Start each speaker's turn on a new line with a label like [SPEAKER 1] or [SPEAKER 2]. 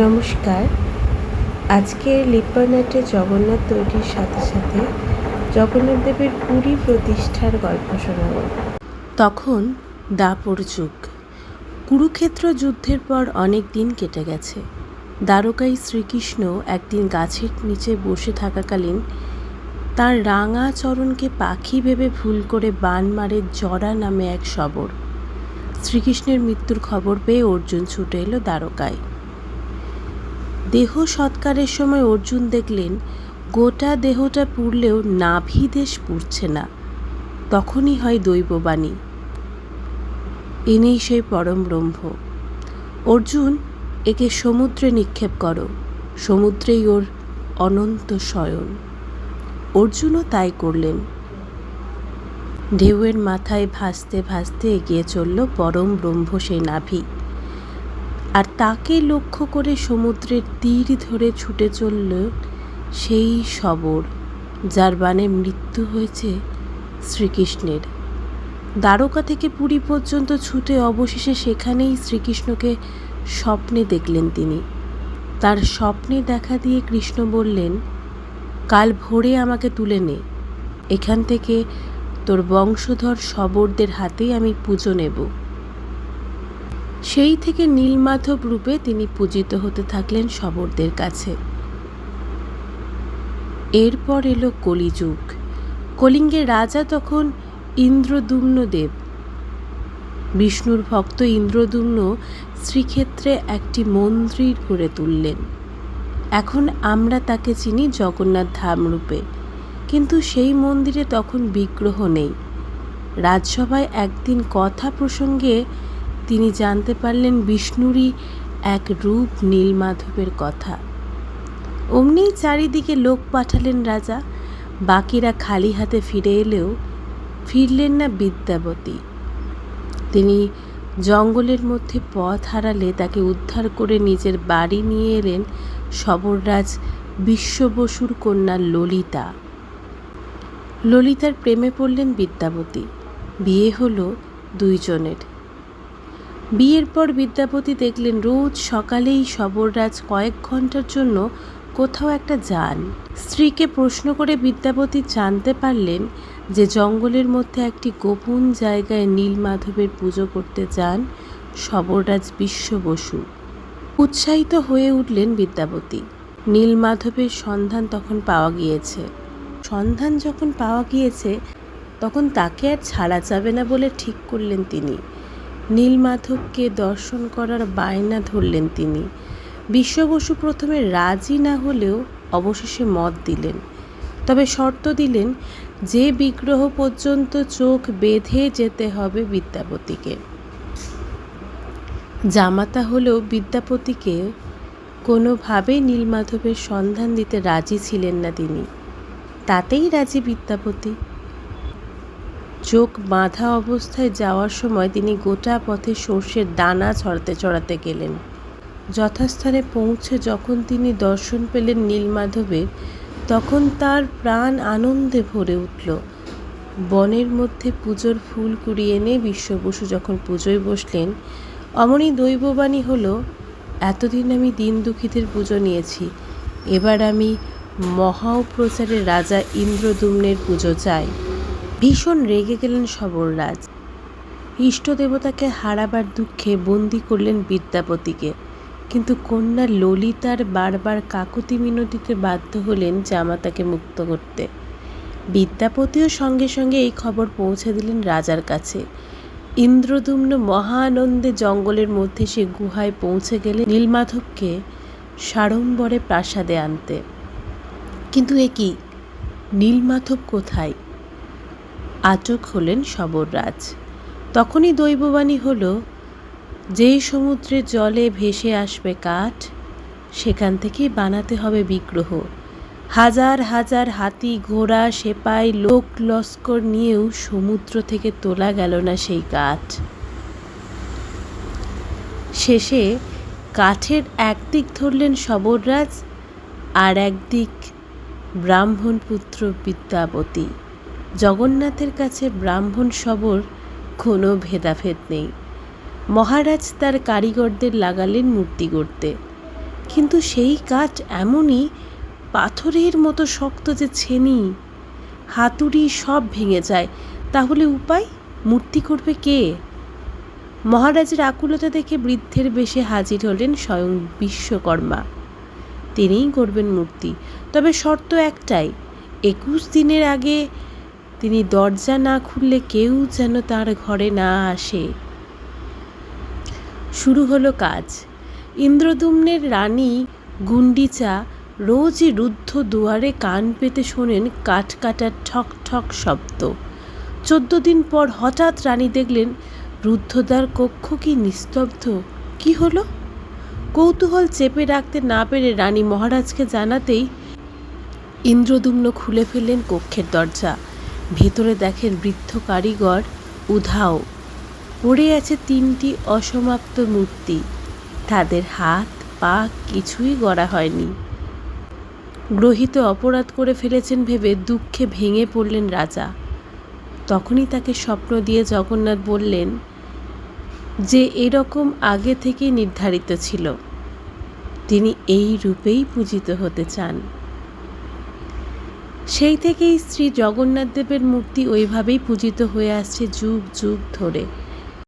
[SPEAKER 1] নমস্কার। আজকের লিপ্পানাটে জগন্নাথ তৈরির সাথে সাথে জগন্নাথ দেবের পুরী প্রতিষ্ঠার গল্প শোনাব। তখন দাপর যুগ। কুরুক্ষেত্র যুদ্ধের পর অনেক দিন কেটে গেছে। দ্বারকাই শ্রীকৃষ্ণ একদিন গাছের নিচে বসে থাকাকালীন তার রাঙা চরণকে পাখি ভেবে ভুল করে বান মারে জরা নামে এক শবর। শ্রীকৃষ্ণের মৃত্যুর খবর পেয়ে অর্জুন ছুটে এলো দ্বারকায়। দেহ সৎকারের সময় অর্জুন দেখলেন, গোটা দেহটা পুড়লেও নাভি দেশ পুড়ছে না। তখনই হয় দৈববাণী। ইনি সেই পরম ব্রহ্ম। অর্জুন, একে সমুদ্রে নিক্ষেপ করো। সমুদ্রেই ওর অনন্ত শয়ন। অর্জুনও তাই করলেন। ঢেউয়ের মাথায় ভাসতে ভাসতে এগিয়ে চলল পরম ব্রহ্ম সেই নাভি। আর তাকে লক্ষ্য করে সমুদ্রের তীর ধরে ছুটে চলল সেই শবর, যার বানে মৃত্যু হয়েছে শ্রীকৃষ্ণের। দ্বারকা থেকে পুরী পর্যন্ত ছুটে অবশেষে সেখানেই শ্রীকৃষ্ণকে স্বপ্নে দেখলেন তিনি। তার স্বপ্নে দেখা দিয়ে কৃষ্ণ বললেন, কাল ভোরে আমাকে তুলে নে। এখান থেকে তোর বংশধর শবরদের হাতেই আমি পুজো নেব। সেই থেকে নীলমাধব রূপে তিনি পূজিত হতে থাকলেন শবরদের কাছে। এরপর এলো কলিযুগ। কলিঙ্গের রাজা তখন ইন্দ্রদুম্ন দেব বিষ্ণুর ভক্ত ইন্দ্রদুম্ন শ্রীক্ষেত্রে একটি মন্দির করে তুললেন। এখন আমরা তাকে চিনি জগন্নাথ ধাম রূপে। কিন্তু সেই মন্দিরে তখন বিগ্রহ নেই। রাজসভায় একদিন কথা প্রসঙ্গে তিনি জানতে পারলেন বিষ্ণুরই এক রূপ নীলমাধবের কথা। অমনি চারিদিকে লোক পাঠালেন রাজা, বাকিরা খালি হাতে ফিরে এলেও ফিরলেন না বিদ্যাবতী। তিনি জঙ্গলের মধ্যে পথ হারালে তাকে উদ্ধার করে নিজের বাড়ি নিয়ে এলেন সবররাজ বিশ্ববসুর কন্যা ললিতা। ললিতার প্রেমে পড়লেন বিদ্যাপতি বিয়ে হলো দুইজনের। বিয়ের পর বিদ্যাপতি দেখলেন রোজ সকালেই সবররাজ কয়েক ঘণ্টার জন্য কোথাও একটা যান। স্ত্রীকে প্রশ্ন করে বিদ্যাপতি জানতে পারলেন যে জঙ্গলের মধ্যে একটি গোপন জায়গায় নীলমাধবের পুজো করতে যান সবররাজ বিশ্ব বসু। উৎসাহিত হয়ে উঠলেন বিদ্যাপতি। নীলমাধবের সন্ধান তখন পাওয়া গিয়েছে। সন্ধান যখন পাওয়া গিয়েছে, তখন তাকে আর ছাড়া যাবে না বলে ঠিক করলেন তিনি। নীলমাধবকে দর্শন করার বায়না ধরলেন তিনি। বিশ্ববসু প্রথমে রাজি না হলেও অবশেষে মত দিলেন। তবে শর্ত দিলেন, যে বিগ্রহ পর্যন্ত চোখ বেঁধে যেতে হবে বিদ্যাপতিকে। জামাতা হলেও বিদ্যাপতিকে কোনোভাবেই নীলমাধবের সন্ধান দিতে রাজি ছিলেন না তিনি। তাতেই রাজি বিদ্যাপতি। চোখ বাঁধা অবস্থায় যাওয়ার সময় তিনি গোটা পথে সর্ষের দানা ছড়াতে চড়াতে গেলেন। যথাস্থানে পৌঁছে যখন তিনি দর্শন পেলেন নীলমাধবের, তখন তার প্রাণ আনন্দে ভরে উঠল। বনের মধ্যে পুজোর ফুল কুড়িয়ে এনে বিশ্ববসু যখন পুজোয় বসলেন, অমনি দৈববাণী হলো, এতদিন আমি দিন দুঃখীদের পুজো নিয়েছি, এবার আমি মহাপ্রচারের রাজা ইন্দ্রদুম্নের পুজো চাই। ভীষণ রেগে গেলেন সবররাজ। ইষ্ট দেবতাকে হারাবার দুঃখে বন্দি করলেন বিদ্যাপতিকে। কিন্তু কন্যা ললিতার বারবার কাকুতি মিনতিতে বাধ্য হলেন জামাতাকে মুক্ত করতে। বিদ্যাপতিও সঙ্গে সঙ্গে এই খবর পৌঁছে দিলেন রাজার কাছে। ইন্দ্রদুম্ন মহানন্দে জঙ্গলের মধ্যে সে গুহায় পৌঁছে গেলে নীলমাধবকে সাড়ম্বরে প্রাসাদে আনতে। কিন্তু এ কি? নীলমাধব কোথায়? আটক হলেন সবররাজ তখনই দৈববাণী হল, যেই সমুদ্রের জলে ভেসে আসবে কাঠ, সেখান থেকেই বানাতে হবে বিগ্রহ। হাজার হাজার হাতি, ঘোড়া, সেপাই, লোক, লস্কর নিয়েও সমুদ্র থেকে তোলা গেল না সেই কাঠ। শেষে কাঠের একদিক ধরলেন সবররাজ আর একদিক ব্রাহ্মণ পুত্র বিদ্যাপতি জগন্নাথের কাছে ব্রাহ্মণ সবর কোনো ভেদাভেদ নেই। মহারাজ তার কারিগরদের লাগালেন মূর্তি গড়তে। কিন্তু সেই কাঠ এমনই পাথরের মতো শক্ত যে ছেনি। হাতুড়ি সব ভেঙে যায়। তাহলে উপায়? মূর্তি করবে কে? মহারাজের আকুলতা দেখে বৃদ্ধের বেশে হাজির হলেন স্বয়ং বিশ্বকর্মা। তিনিই করবেন মূর্তি। তবে শর্ত একটাই, একুশ দিনের আগে তিনি দরজা না খুললে কেউ যেন তার ঘরে না আসে। শুরু হলো কাজ। ইন্দ্রদুম্নের রানী গুন্ডিচা রোজই রুদ্ধ দুয়ারে কান পেতে শোনেন কাঠ কাটার ঠক ঠক শব্দ। চোদ্দ দিন পর হঠাৎ রানী দেখলেন, রুদ্ধদ্বার কক্ষ কি নিস্তব্ধ। কি হলো? কৌতূহল চেপে রাখতে না পেরে রানী মহারাজকে জানাতেই ইন্দ্রদুম্ন খুলে ফেললেন কক্ষের দরজা। ভেতরে দেখেন বৃদ্ধ কারিগর উধাও। পড়ে আছে তিনটি অসমাপ্ত মূর্তি। তাদের হাত, পা কিছুই গড়া হয়নি। গ্রহিত অপরাধ করে ফেলেছেন ভেবে দুঃখে ভেঙে পড়লেন রাজা। তখনই তাকে স্বপ্ন দিয়ে জগন্নাথ বললেন, যে এরকম আগে থেকেই নির্ধারিত ছিল, তিনি এই রূপেই পূজিত হতে চান। সেই থেকেই শ্রী জগন্নাথদেবের মূর্তি ওইভাবেই পূজিত হয়ে আসছে যুগ যুগ ধরে।